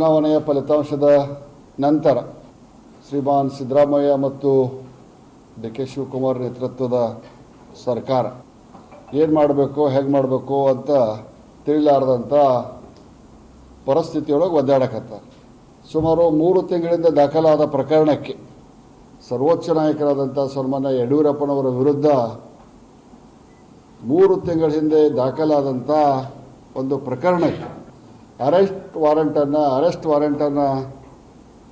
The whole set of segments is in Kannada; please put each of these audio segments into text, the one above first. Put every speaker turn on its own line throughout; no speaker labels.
ಚುನಾವಣೆಯ ಫಲಿತಾಂಶದ ನಂತರ ಶ್ರೀಮಾನ್ ಸಿದ್ದರಾಮಯ್ಯ ಮತ್ತು ಡಿ ಕೆ ಶಿವಕುಮಾರ್ ನೇತೃತ್ವದ ಸರ್ಕಾರ ಏನು ಮಾಡಬೇಕು, ಹೇಗೆ ಮಾಡಬೇಕು ಅಂತ ತಿಳಿಲಾರ್ದಂಥ ಪರಿಸ್ಥಿತಿಯೊಳಗೆ ಒದ್ದಾಡಕತ್ತ ಸುಮಾರು ಮೂರು ತಿಂಗಳಿಂದ ದಾಖಲಾದ ಪ್ರಕರಣಕ್ಕೆ ಸರ್ವೋಚ್ಚ ನಾಯಕರಾದಂಥ ಸನ್ಮಾನ್ಯ ಯಡಿಯೂರಪ್ಪನವರ ವಿರುದ್ಧ ಮೂರು ತಿಂಗಳ ಹಿಂದೆ ದಾಖಲಾದಂಥ ಒಂದು ಪ್ರಕರಣಕ್ಕೆ ಅರೆಸ್ಟ್ ವಾರೆಂಟನ್ನು ಅರೆಸ್ಟ್ ವಾರೆಂಟನ್ನು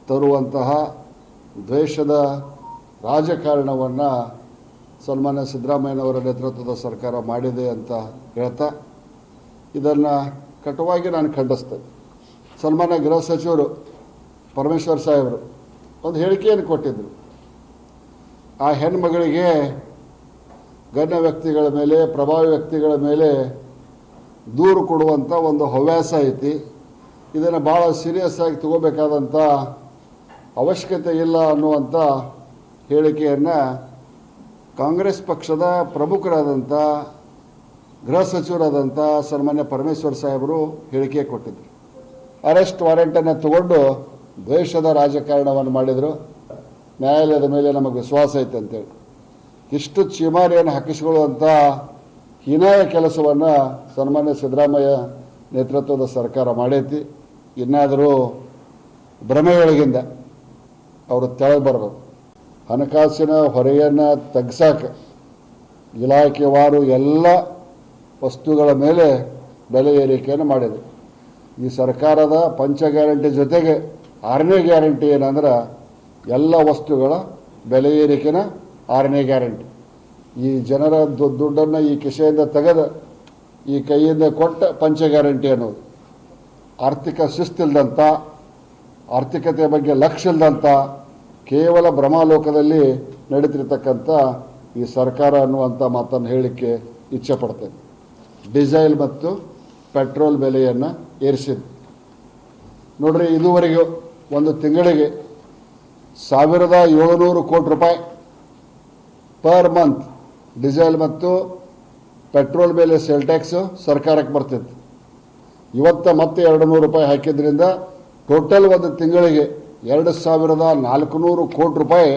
ತರುವಂತಹ ದ್ವೇಷದ ರಾಜಕಾರಣವನ್ನು ಸನ್ಮಾನ್ಯ ಸಿದ್ದರಾಮಯ್ಯನವರ ನೇತೃತ್ವದ ಸರ್ಕಾರ ಮಾಡಿದೆ ಅಂತ ಹೇಳ್ತಾ, ಇದನ್ನು ಕಟುವಾಗಿ ನಾನು ಖಂಡಿಸ್ತೇನೆ. ಸನ್ಮಾನ್ಯ ಗೃಹ ಸಚಿವರು ಪರಮೇಶ್ವರ್ ಸಾಹೇಬರು ಒಂದು ಹೇಳಿಕೆಯನ್ನು ಕೊಟ್ಟಿದ್ದರು ಆ ಹೆಣ್ಮಗಳಿಗೆ ಗಣ್ಯ ವ್ಯಕ್ತಿಗಳ ಮೇಲೆ, ಪ್ರಭಾವಿ ವ್ಯಕ್ತಿಗಳ ಮೇಲೆ ದೂರು ಕೊಡುವಂಥ ಒಂದು ಹವ್ಯಾಸ ಐತಿ. ಇದನ್ನು ಭಾಳ ಸೀರಿಯಸ್ ಆಗಿ ತಗೋಬೇಕಾದಂಥ ಅವಶ್ಯಕತೆ ಇಲ್ಲ ಅನ್ನುವಂಥ ಹೇಳಿಕೆಯನ್ನು ಕಾಂಗ್ರೆಸ್ ಪಕ್ಷದ ಪ್ರಮುಖರಾದಂಥ ಗೃಹ ಸಚಿವರಾದಂಥ ಸನ್ಮಾನ್ಯ ಪರಮೇಶ್ವರ್ ಸಾಹೇಬರು ಹೇಳಿಕೆ ಕೊಟ್ಟಿದ್ದರು ಅರೆಸ್ಟ್ ವಾರೆಂಟನ್ನು ತಗೊಂಡು ದ್ವೇಷದ ರಾಜಕಾರಣವನ್ನು ಮಾಡಿದರು. ನ್ಯಾಯಾಲಯದ ಮೇಲೆ ನಮಗೆ ವಿಶ್ವಾಸ ಐತೆ ಅಂತೇಳಿ. ಇಷ್ಟು ಚಿಮಾರಿಯನ್ನು ಹಾಕಿಸಿಕೊಳ್ಳುವಂಥ ಹೀನಾಯ ಕೆಲಸವನ್ನು ಸನ್ಮಾನ್ಯ ಸಿದ್ದರಾಮಯ್ಯ ನೇತೃತ್ವದ ಸರ್ಕಾರ ಮಾಡೈತಿ. ಇನ್ನಾದರೂ ಭ್ರಮೆಯೊಳಗಿಂದ ಅವರು ತೆಳಗೆ ಬರಬೇಕು. ಹಣಕಾಸಿನ ಹೊರೆಯನ್ನು ತಗ್ಸಾಕ ಇಲಾಖೆವಾರು ಎಲ್ಲ ವಸ್ತುಗಳ ಮೇಲೆ ಬೆಲೆ ಏರಿಕೆಯನ್ನು ಮಾಡಿದೆ ಈ ಸರ್ಕಾರದ ಪಂಚ ಗ್ಯಾರಂಟಿ ಜೊತೆಗೆ ಆರನೇ ಗ್ಯಾರಂಟಿ ಏನಂದ್ರೆ ಎಲ್ಲ ವಸ್ತುಗಳ ಬೆಲೆ ಏರಿಕೆನ ಆರನೇ ಗ್ಯಾರಂಟಿ. ಈ ಜನರ ದುಡ್ಡನ್ನು ಈ ಕಿಸೆಯಿಂದ ತೆಗೆದು, ಈ ಕೈಯಿಂದ ಕೊಟ್ಟ ಪಂಚ ಗ್ಯಾರಂಟಿ ಅನ್ನೋದು. ಆರ್ಥಿಕ ಶಿಸ್ತಿಲ್ದಂಥ ಆರ್ಥಿಕತೆಯ ಬಗ್ಗೆ ಲಕ್ಷ್ಯ ಇಲ್ದಂಥ ಕೇವಲ ಭ್ರಮಾಲೋಕದಲ್ಲಿ ನಡೀತಿರ್ತಕ್ಕಂಥ ಈ ಸರ್ಕಾರ ಅನ್ನುವಂಥ ಮಾತನ್ನು ಹೇಳಲಿಕ್ಕೆ ಇಚ್ಛೆ ಪಡ್ತೇನೆ. ಡೀಸೆಲ್ ಮತ್ತು ಪೆಟ್ರೋಲ್ ಬೆಲೆಯನ್ನು ಏರಿಸಿದ್ದು ನೋಡ್ರಿ, ಇದುವರೆಗೂ ಒಂದು ತಿಂಗಳಿಗೆ ಸಾವಿರದ ಏಳುನೂರು ಕೋಟಿ ರೂಪಾಯಿ ಪರ್ ಮಂತ್ ಡೀಸೆಲ್ ಮತ್ತು ಪೆಟ್ರೋಲ್ ಮೇಲೆ ಸೇಲ್ ಟ್ಯಾಕ್ಸು ಸರ್ಕಾರಕ್ಕೆ ಬರ್ತಿತ್ತು ಇವತ್ತು ಮತ್ತೆ ಎರಡು ನೂರು ರೂಪಾಯಿ ಹಾಕಿದ್ರಿಂದ ಟೋಟಲ್ ಒಂದು ತಿಂಗಳಿಗೆ ಎರಡು ಸಾವಿರದ ನಾಲ್ಕುನೂರು ಕೋಟಿ ರೂಪಾಯಿ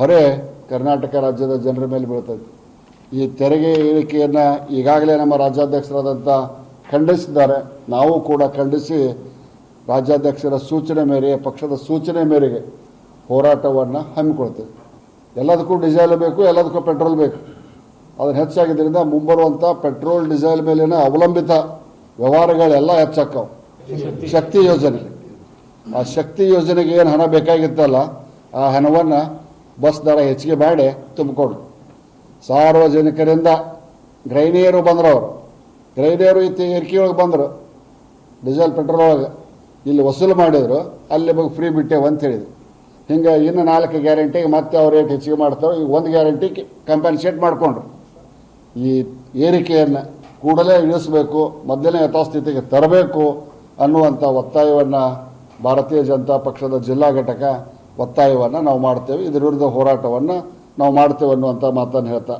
ಹೊರೆ ಕರ್ನಾಟಕ ರಾಜ್ಯದ ಜನರ ಮೇಲೆ ಬೀಳ್ತದೆ ಈ ತೆರಿಗೆ ಇಳಿಕೆಯನ್ನು ಈಗಾಗಲೇ ನಮ್ಮ ರಾಜ್ಯಾಧ್ಯಕ್ಷರಾದಂಥ ಖಂಡಿಸಿದ್ದಾರೆ. ನಾವು ಕೂಡ ಖಂಡಿಸಿ ರಾಜ್ಯಾಧ್ಯಕ್ಷರ ಸೂಚನೆ ಮೇರೆಗೆ, ಪಕ್ಷದ ಸೂಚನೆ ಮೇರೆಗೆ ಹೋರಾಟವನ್ನು ಹಮ್ಮಿಕೊಳ್ತೇವೆ. ಎಲ್ಲದಕ್ಕೂ ಡೀಸೆಲ್ ಬೇಕು, ಎಲ್ಲದಕ್ಕೂ ಪೆಟ್ರೋಲ್ ಬೇಕು. ಅದನ್ನು ಹೆಚ್ಚಾಗಿದ್ದರಿಂದ ಮುಂಬರುವಂಥ ಪೆಟ್ರೋಲ್, ಡೀಸೆಲ್ ಮೇಲಿನ ಅವಲಂಬಿತ ವ್ಯವಹಾರಗಳೆಲ್ಲ ಹೆಚ್ಚಾಕವು ಶಕ್ತಿ ಯೋಜನೆ. ಆ ಶಕ್ತಿ ಯೋಜನೆಗೆ ಏನು ಹಣ ಬೇಕಾಗಿತ್ತಲ್ಲ, ಆ ಹಣವನ್ನು ಬಸ್ ದರ ಹೆಚ್ಚಿಗೆ ಮಾಡಿ ತುಂಬಿಕೊಂಡು. ಸಾರ್ವಜನಿಕರಿಂದ ಗ್ರೈನಿಯರು ಬಂದರು ಅವರು ಗೃಹಿಣಿಯರು ಇತ್ತು ಒಳಗೆ ಬಂದರು. ಡೀಸೆಲ್, ಪೆಟ್ರೋಲ್ ಒಳಗೆ. ಇಲ್ಲಿ ವಸೂಲು ಮಾಡಿದ್ರು, ಅಲ್ಲಿ ಬಗ್ಗೆ ಫ್ರೀ ಬಿಟ್ಟೇವು ಅಂತ ಹೇಳಿದ್ರು. ಹಿಂಗೆ ಇನ್ನು ನಾಲ್ಕು ಗ್ಯಾರಂಟಿಗೆ ಮತ್ತೆ ಅವ್ರು ರೇಟ್ ಹೆಚ್ಚಿಗೆ ಮಾಡ್ತಾರೆ, ಈಗ ಒಂದು ಗ್ಯಾರಂಟಿ ಕಂಪೆನ್ಸೇಟ್ ಮಾಡಿಕೊಂಡ್ರು. ಈ ಏರಿಕೆಯನ್ನು ಕೂಡಲೇ ಇಳಿಸಬೇಕು, ಮೊದಲನೇ ಯಥಾಸ್ಥಿತಿಗೆ ತರಬೇಕು ಅನ್ನುವಂಥ ಒತ್ತಾಯವನ್ನು ಭಾರತೀಯ ಜನತಾ ಪಕ್ಷದ ಜಿಲ್ಲಾ ಘಟಕ ಒತ್ತಾಯವನ್ನು ನಾವು ಮಾಡ್ತೇವೆ. ಇದರ ವಿರುದ್ಧ ಹೋರಾಟವನ್ನು ನಾವು ಮಾಡ್ತೇವೆ ಅನ್ನುವಂಥ ಮಾತನ್ನು ಹೇಳ್ತಾ